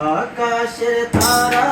আকাশের তারা